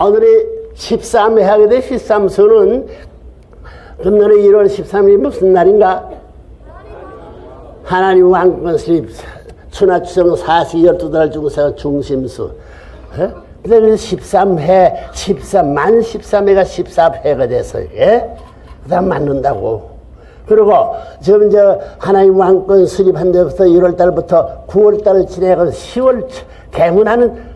오늘이 13회 하게 돼 13수는 금년에 1월 13일이 무슨 날인가? 하나님 왕권 수립 추나 추정 40 12달 중에서 중심수. 예? 근데 13회, 13만 13회가 14회가 돼서 예? 그다음 맞는다고. 그리고 지금 저 하나님 왕권 수립한 데부터 1월 달부터 9월 달을 지내고 10월 개문하는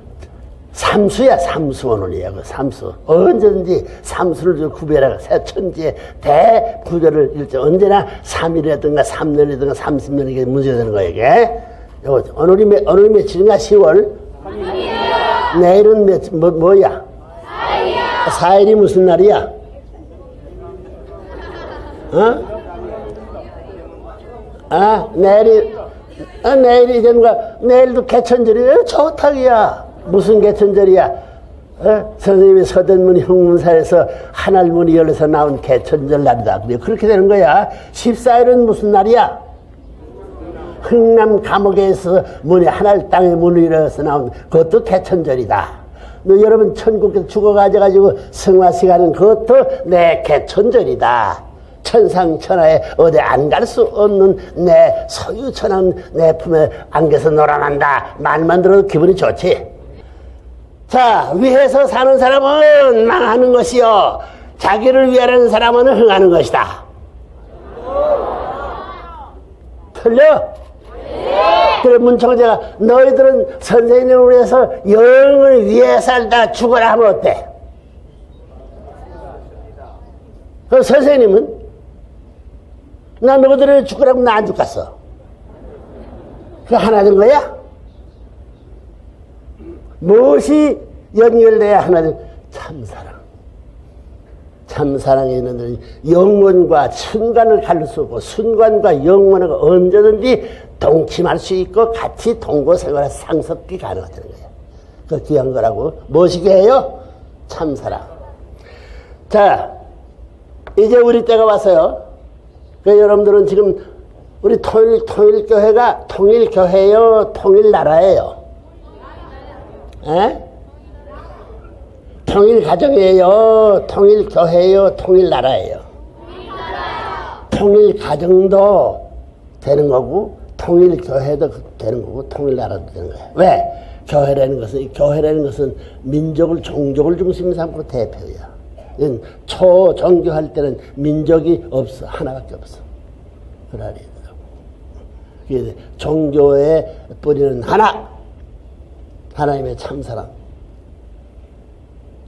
삼수야 삼수 오늘이야 그 삼수. 언제든지 삼수를 좀 구별하고 새 천지의 대구별을 일정 언제나 3일이라든가 3년이라든가 30년 이게 문제가 되는 거야 이게. 요거 오늘이 몇, 오늘이 며칠인가 10월? 내일은 몇, 뭐, 뭐야? 4일이 무슨 날이야? 어? 아 내일이 아, 내일이 이제가 내일도 개천절이에요? 좋다기야 무슨 개천절이야? 어? 선생님이 서대문 형문사에서 하늘 문이 열려서 나온 개천절 날이다. 그렇게 되는 거야. 14일은 무슨 날이야? 흥남 감옥에서 문이 하늘 땅에 문이 열려서 나온 그것도 개천절이다. 너 여러분 천국에서 죽어가지고 성화시가는 그것도 내 개천절이다. 천상천하에 어디 안 갈 수 없는 내 소유천한 내 품에 안겨서 놀아난다. 말만 들어도 기분이 좋지. 자, 위해서 사는 사람은 망하는 것이요. 자기를 위하는 사람은 흥하는 것이다. 틀려? 그래, 문청재가 너희들은 선생님을 위해서 영을 위해 살다 죽어라 하면 어때? 그 선생님은 나 너희들을 죽으라고 나 안 죽겠어. 그 하나 된 거야? 무엇이 연결돼야 하나님 참사랑. 참사랑에 있는 영원과 순간을 가릴 수 없고 순간과 영원을 언제든지 동침할 수 있고 같이 동거 생활에 상섭기 가능하다는 거예요. 그 귀한 거라고. 무엇이게 해요? 참사랑. 자, 이제 우리 때가 왔어요. 그 여러분들은 지금 우리 통일, 통일교회가 통일교회요, 통일나라예요. 에? 통일 가정이에요, 통일 교회요, 통일 나라예요. 통일 가정도 되는 거고, 통일 교회도 되는 거고, 통일 나라도 되는 거예요. 왜? 교회라는 것은, 교회라는 것은 민족을, 종족을 중심 삼고 대표야. 초종교할 때는 민족이 없어. 하나밖에 없어. 되더라고. 종교의 뿌리는 하나. 하나님의 참사랑.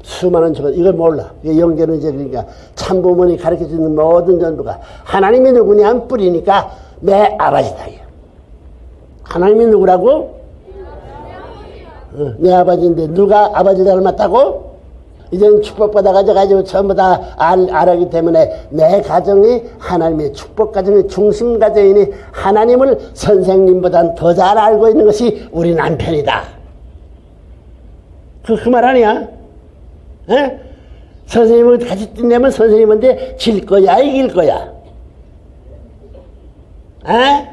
수많은 전부, 이걸 몰라. 영계는 이제 그러니까 참부모니 가르쳐 주는 모든 전부가 하나님이 누구냐 한 뿌리니까 내 아버지다. 하나님이 누구라고? 어, 내 아버지인데 누가 아버지 닮았다고? 이제는 축복받아가지고 전부 다 알, 알았기 때문에 내 가정이 하나님의 축복 가정의 중심 가정이니 하나님을 선생님보단 더 잘 알고 있는 것이 우리 남편이다. 그, 그 말 아니야? 에? 선생님을 같이 뛰내면 선생님한테 질 거야, 이길 거야? 에?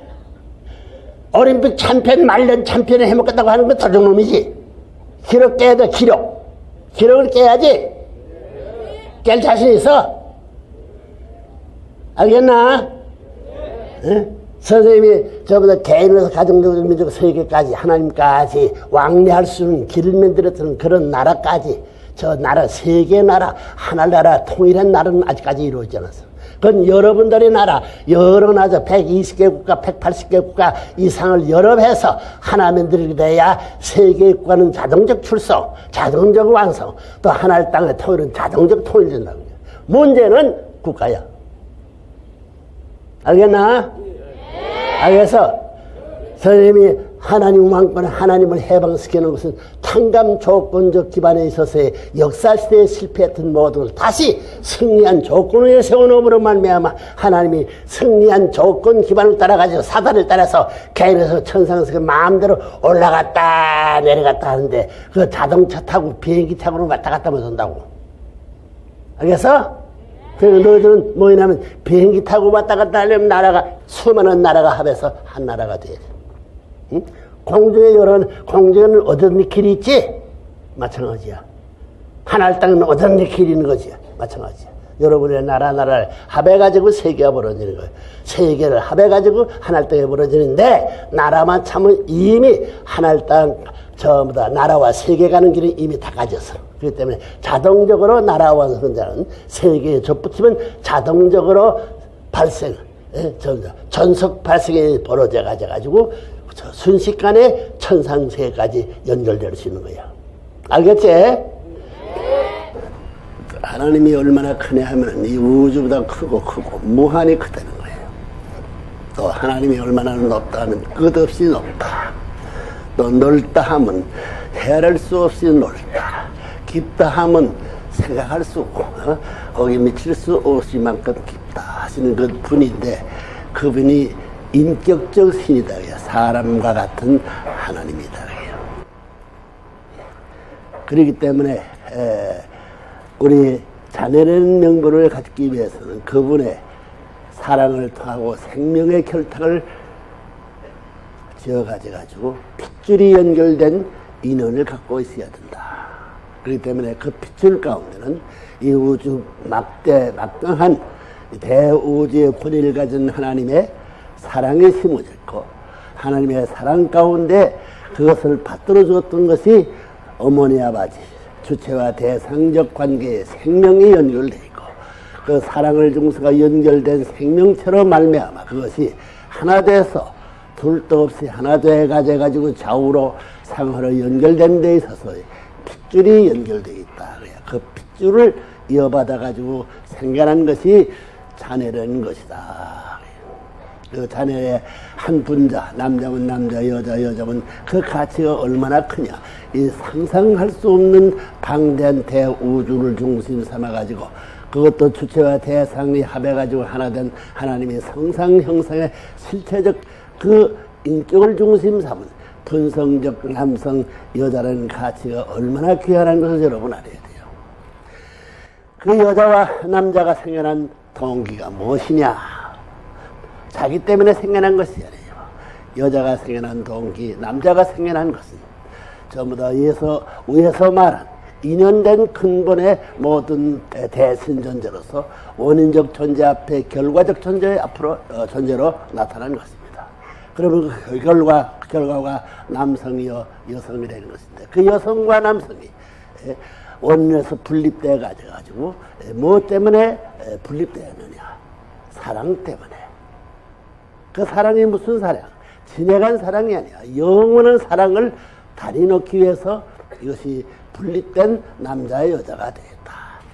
올림픽 참편, 말년 참편을 해먹겠다고 하는 건 도둑놈이지. 기록 깨야 돼, 기록. 기록을 깨야지. 깰 자신 있어? 알겠나? 에? 선생님이 저보다 개인으로서 가정적으로 민족 세계까지 하나님까지 왕래할 수 있는 길을 만들었던 그런 나라까지 저 나라 세계 나라 하나나라 통일한 나라는 아직까지 이루어지지 않았어. 그건 여러분들의 나라 여러 나라 120개 국가 180개 국가 이상을 연합해서 하나 만들게 돼야 세계 국가는 자동적 출석 자동적 완성 또 하나의 땅의 통일은 자동적 통일된다고 문제는 국가야. 알겠나? 알겠어? 선생님이 하나님 왕권을 하나님을 해방시키는 것은 탕감 조건적 기반에 있어서의 역사시대에 실패했던 모든 걸 다시 승리한 조건을 세워놓음으로 말미암아 하나님이 승리한 조건 기반을 따라가지고 사단을 따라서 개인에서 천상에서 마음대로 올라갔다 내려갔다 하는데 그 자동차 타고 비행기 타고는 왔다 갔다 못 한다고 알겠어? 그래서 너희들은 뭐냐면 비행기 타고 왔다 갔다 하려면 나라가 수많은 나라가 합해서 한 나라가 돼야 돼. 응? 공중에 여러 공중에는 어떤 길이 있지? 마찬가지야. 하나의 땅은 오전히 기리는 거지. 마찬가지야. 여러분의 나라 나라를 합해가지고 세계가 벌어지는 거예요. 세계를 합해가지고 하나의 땅에 벌어지는데 나라만 참은 이미 하나의 땅 전부 다 나라와 세계 가는 길은 이미 다 가졌어. 그렇기 때문에 자동적으로 나라와 혼자는 세계에 접붙이면 자동적으로 발생, 예, 전- 전속 발생이 벌어져 가지고 저 순식간에 천상세까지 연결될 수 있는 거야. 알겠지? 하나님이 얼마나 크냐 하면 이 우주보다 크고 크고 무한히 크다는 거예요. 또 하나님이 얼마나 높다 하면 끝없이 높다. 또 넓다 하면 헤아릴 수 없이 넓다. 깊다 하면 생각할 수 없고 어? 거기 미칠 수 없을 만큼 깊다 하시는 그 분인데 그분이 인격적 신이다. 사람과 같은 하나님이다. 그렇기 때문에 에, 우리 자녀라는 명분을 갖기 위해서는 그분의 사랑을 통하고 생명의 결탁을 지어 가지고 핏줄이 연결된 인연을 갖고 있어야 된다. 그렇기 때문에 그 핏줄 가운데는 이 우주 막대 막강한 이 대우주의 권위를 가진 하나님의 사랑이 심어져 있고 하나님의 사랑 가운데 그것을 받들어 주었던 것이 어머니 아버지 주체와 대상적 관계의 생명이 연결되어 있고 그 사랑을 중수가 연결된 생명체로 말미암아 그것이 하나 돼서 둘도 없이 하나 돼 가져 가지고 좌우로 상하로 연결된 데 있어서 핏줄이 연결되어 있다. 그 핏줄을 이어받아 가지고 생겨난 것이 자네라는 것이다. 그 자네의 한 분자, 남자면 남자, 여자, 여자면 그 가치가 얼마나 크냐. 이 상상할 수 없는 방대한 대우주를 중심 삼아 가지고 그것도 주체와 대상이 합해가지고 하나 된 하나님의 성상 형상의 실체적 그 인격을 중심 삼은 분성적 남성, 여자라는 가치가 얼마나 귀하다는 것을 여러분 알아야 돼요. 그 여자와 남자가 생겨난 동기가 무엇이냐? 자기 때문에 생겨난 것이 아니에요. 여자가 생겨난 동기, 남자가 생겨난 것은 전부 다 위에서, 위에서 말한 인연된 근본의 모든 대- 대신존재로서 원인적 존재 앞에 결과적 존재 앞으로 어, 존재로 나타난 것입니다. 그러면 그 결과 결과가 남성이요 여성이라는 것인데 그 여성과 남성이 예, 원인에서 분립돼 가지고 예, 무엇 때문에 예, 분립되었느냐? 사랑 때문에. 그 사랑이 무슨 사랑? 지내간 사랑이 아니야. 영원한 사랑을 다리 놓기 위해서 이것이 분립된 남자의 여자가 되었다.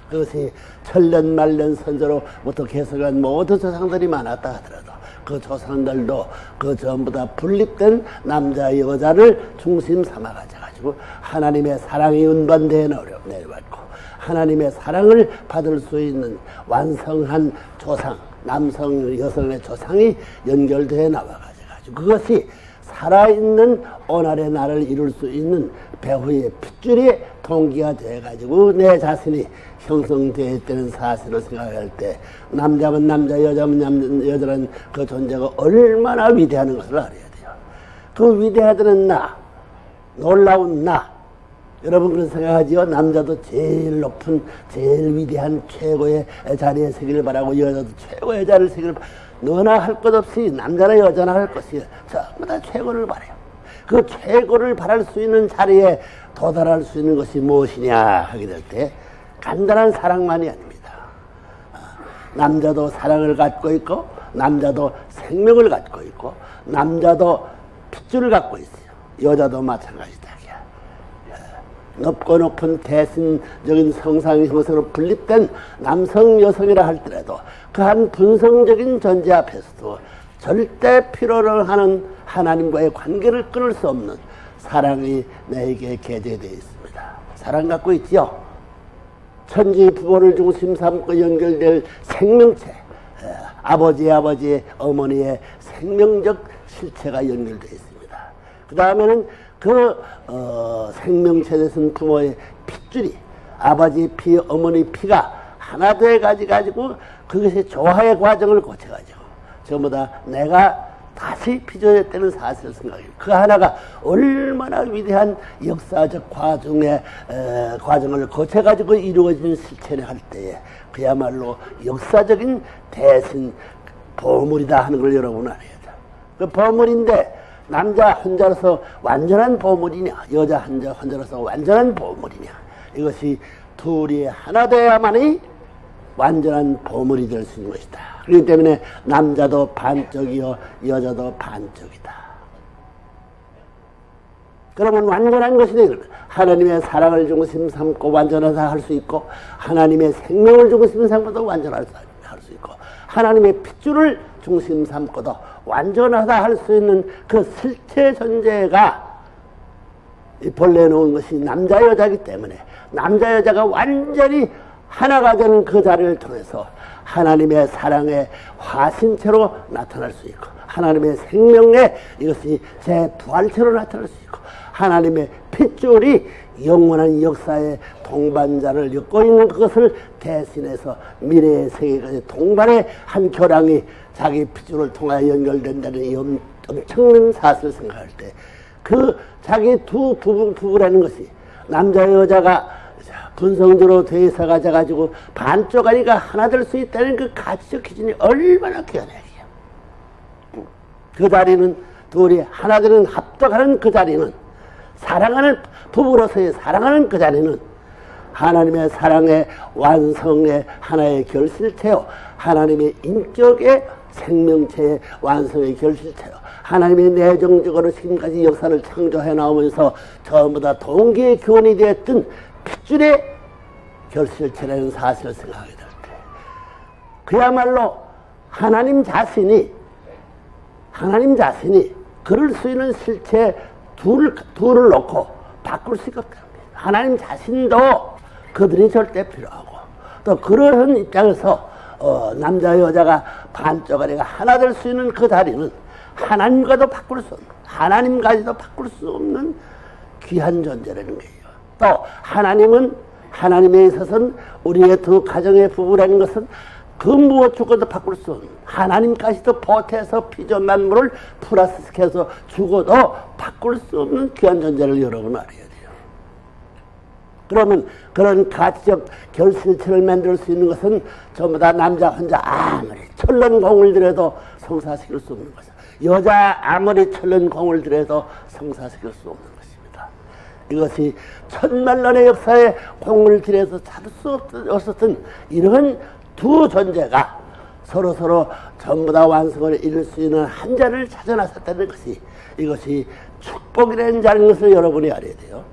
그것이 천년 말년 선조로부터 개설한 모든 조상들이 많았다 하더라도 그 조상들도 그 전부 다 분립된 남자 여자를 중심 삼아 가지고 하나님의 사랑이 운반되어 내려왔고 하나님의 사랑을 받을 수 있는 완성한 조상 남성 여성의 조상이 연결되어 나와 가지고 그것이 살아있는 오늘의 나를 이룰 수 있는 배후의 핏줄이 동기가 돼가지고 내 자신이 형성되어 있다는 사실을 생각할 때 남자면 남자, 여자면 남, 여자는 그 존재가 얼마나 위대한 것을 알아야 돼요. 그 위대하다는 나, 놀라운 나, 여러분 그런 생각하지요? 남자도 제일 높은, 제일 위대한 최고의 자리에 서기를 바라고 여자도 최고의 자리를 서기를 바라고 너나 할 것 없이 남자나 여자나 할 것이 전부 다 최고를 바래요. 그 최고를 바랄 수 있는 자리에 도달할 수 있는 것이 무엇이냐 하게 될 때 간단한 사랑만이 아닙니다. 아, 남자도 사랑을 갖고 있고 남자도 생명을 갖고 있고 남자도 핏줄을 갖고 있어요. 여자도 마찬가지다. 높고 높은 대신적인 성상 형성으로 분립된 남성 여성이라 할지라도 그 한 분성적인 존재 앞에서도 절대 필요를 하는 하나님과의 관계를 끊을 수 없는 사랑이 내게 개재되어 있습니다. 사랑 갖고 있지요. 천지 부모를 중심 삼고 연결될 생명체, 에, 아버지 아버지의 어머니의 생명적 실체가 연결되어 있습니다. 그 다음에는 그 어, 생명체에 선 부모의 핏줄이 아버지 피, 어머니 피가 하나 돼 가지고 그것이 조화의 과정을 거쳐 가지고 전부 다 내가 다시 빚어졌다는 사실을 생각해요. 그 하나가 얼마나 위대한 역사적 과정의 에, 과정을 거쳐가지고 이루어진 실천을 할 때에 그야말로 역사적인 대신 보물이다 하는 걸 여러분 알아야죠. 그 보물인데 남자 혼자서 완전한 보물이냐 여자 혼자 혼자서 완전한 보물이냐 이것이 둘이 하나 되어야만이 완전한 보물이 될 수 있는 것이다. 그렇기 때문에 남자도 반쪽이요 여자도 반쪽이다. 그러면 완전한 것이 되는 거다. 하나님의 사랑을 중심 삼고 완전하다 할 수 있고 하나님의 생명을 중심 삼고도 완전하다 할 수 있고 하나님의 핏줄을 중심 삼고도 완전하다 할 수 있는 그 실체 존재가 이 본래 놓은 것이 남자 여자이기 때문에 남자 여자가 완전히 하나가 되는 그 자리를 통해서 하나님의 사랑의 화신체로 나타날 수 있고 하나님의 생명의 이것이 제 부활체로 나타날 수 있고 하나님의 핏줄이 영원한 역사의 동반자를 엮고 있는 그것을 대신해서 미래의 세계까지 동반의 한 교량이 자기 핏줄을 통하여 연결된다는 이 엄- 엄청난 사실을 생각할 때 그 자기 두 부부, 부부라는 것이 남자 여자가 분성적으로 대사가 돼가지고 반쪽 아니가 하나 될 수 있다는 그 가치적 기준이 얼마나 이게. 그 자리는 둘이 하나 되는 합덕하는 그 자리는 사랑하는 부부로서의 사랑하는 그 자리는 하나님의 사랑의 완성의 하나의 결실체요. 하나님의 인격의 생명체의 완성의 결실체요. 하나님의 내정적으로 지금까지 역사를 창조해 나오면서 전부 다 동기의 교원이 되었던 핏 줄의 결실체라는 사실을 생각하게 될 때 그야말로 하나님 자신이 하나님 자신이 그럴 수 있는 실체 둘을, 둘을 놓고 바꿀 수가 없다. 하나님 자신도 그들이 절대 필요하고 또 그러한 입장에서 어, 남자 여자가 반쪽아리가 하나 될 수 있는 그 자리는 하나님과도 바꿀 수 없는 하나님까지도 바꿀 수 없는 귀한 존재라는 거예요. 또 하나님은 하나님에 있어서는 우리의 두 가정의 부부라는 것은 그 무엇 주고도 바꿀 수 없는 하나님까지도 보태서 피조 만물을 플러스시켜서 주고도 바꿀 수 없는 귀한 존재를 여러분 알아야 돼요. 그러면 그런 가치적 결실체를 만들 수 있는 것은 전부 다 남자 혼자 아무리 천런 공을 들여도 성사시킬 수 없는 것이다. 여자 아무리 천런 공을 들여도 성사시킬 수 없는 것입니다. 이것이 천만년의 역사에 공을 들여서 찾을 수 없었던 이런 두 존재가 서로 서로 전부 다 완성을 이룰 수 있는 한 자를 찾아 나섰다는 것이 이것이 축복이라는 자는 것을 여러분이 알아야 돼요.